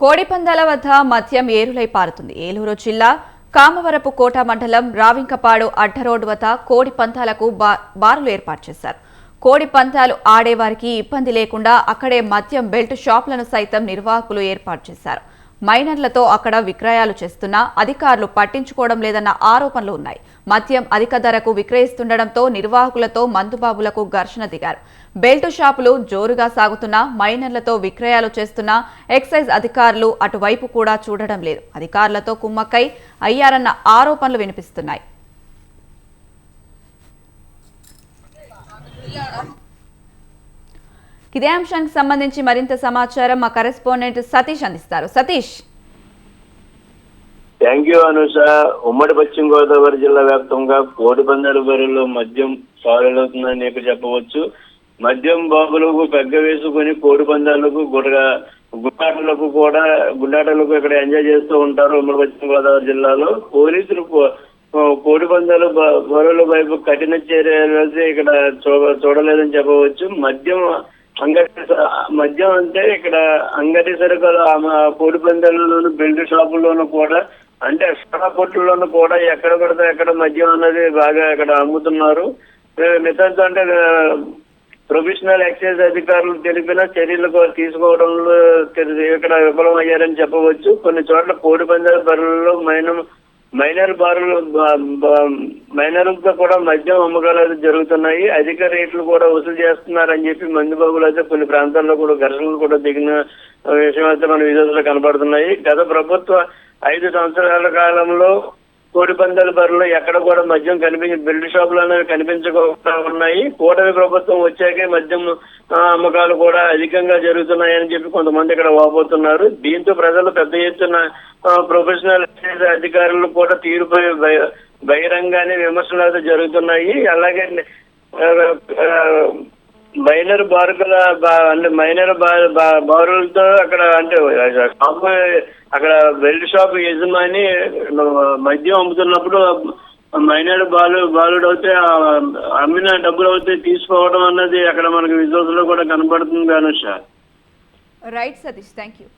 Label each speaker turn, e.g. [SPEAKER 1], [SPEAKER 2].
[SPEAKER 1] కోడిపందాల వద్ద మద్యం ఏరులై పారుతుంది. ఏలూరు జిల్లా కామవరపు కోట మండలం రావింకపాడు అడ్డ రోడ్డు వద్ద కోడి పంతాలకు బారులు ఏర్పాటు చేశారు. కోడి పంతాలు ఆడేవారికి ఇబ్బంది లేకుండా అక్కడే మద్యం బెల్ట్ షాపులను సైతం నిర్వాహకులు ఏర్పాటు చేశారు. మైనర్లతో అక్కడ విక్రయాలు చేస్తున్నా అధికారులు పట్టించుకోవడం లేదన్న ఆరోపణలు ఉన్నాయి. మద్యం అధిక ధరకు విక్రయిస్తుండటంతో నిర్వాహకులతో మందుబాబులకు ఘర్షణ దిగారు. బెల్ట్ షాపులు జోరుగా సాగుతున్నా మైనర్లతో విక్రయాలు చేస్తున్న ఎక్సైజ్ అధికారులు అటువైపు కూడా చూడడం లేదు. అధికారులతో కుమ్మక్కై అయ్యారన్న ఆరోపణలు వినిపిస్తున్నాయి. ఇదే అంశానికి సంబంధించి మరింత సమాచారం మా కరెస్పాండెంట్ సతీష్ అందిస్తారు. సతీష్.
[SPEAKER 2] Thank you Anusha. ఉమ్మడి పశ్చిమ గోదావరి జిల్లా వ్యాప్తంగా కోడి పందాల బరిలో మద్యం సాగులవుతుందని చెప్పి చెప్పవచ్చు. మద్యం బాబులకు పెగ్గ వేసుకుని కోడి పందాలకు గుడగా గుండాటలకు కూడా గుండాటలకు ఇక్కడ ఎంజాయ్ చేస్తూ ఉంటారు ఉమ్మడి పశ్చిమ గోదావరి జిల్లాలో. పోలీసులు కోడి పందాలు బరువుల వైపు కఠిన చర్యలు అయితే ఇక్కడ చూడలేదని చెప్పవచ్చు. మద్యం అంగడి మద్యం అంటే ఇక్కడ అంగడి సరుకులు పొడి కోడి పందాలలోను బెల్ట్ షాపుల్లోనూ కూడా అంటే ఎక్స్ట్రా కొట్టుల్లోనూ కూడా ఎక్కడ పడితే ఎక్కడ మద్యం అనేది బాగా ఇక్కడ అమ్ముతున్నారు. ఏ, అంటే ప్రొఫెషనల్ ఎక్సైజ్ అధికారులు తెలిపిన చర్యలు తీసుకోవడంలో ఇక్కడ విఫలం అయ్యారని చెప్పవచ్చు. కొన్ని చోట్ల కోడి పందాల బరువుల్లో మైనం మైనర్ బారులు మైనర్లతో కూడా మద్యం అమ్మకాలు అయితే జరుగుతున్నాయి. అధిక రేట్లు కూడా వసూలు చేస్తున్నారని చెప్పి మందుబాబులు అయితే కొన్ని ప్రాంతాల్లో కూడా ఘర్షణలు కూడా దిగిన విషయం అయితే మన విజయంలో కనబడుతున్నాయి గత ప్రభుత్వ ఐదు సంవత్సరాల కాలంలో కోడి పందాల బరిలో ఎక్కడ కూడా మద్యం కనిపించి బెల్ట్ షాపులు అనేవి కనిపించకుండా ఉన్నాయి. కూటమి ప్రభుత్వం వచ్చాకే మద్యం అమ్మకాలు కూడా అధికంగా జరుగుతున్నాయని చెప్పి కొంతమంది ఇక్కడ వాపోతున్నారు. దీంతో ప్రజలు పెద్ద ఎత్తున ప్రొఫెషనల్ అధికారులు కూడా తీరుపై బహిరంగానే విమర్శలు అయితే జరుగుతున్నాయి. అలాగే మైనర్ బారుకుల అంటే మైనర్ బారులతో అక్కడ అంటే షాప్ అక్కడ బెల్ట్ షాప్ యజమాని మద్యం అమ్ముతున్నప్పుడు మైనర్ బాలు బాలుడు అయితే అమ్మిన డబ్బులు అయితే తీసుకోవడం అన్నది అక్కడ మనకి విజువల్స్లో కూడా కనబడుతుంది Anusha.
[SPEAKER 1] Right Satish thank you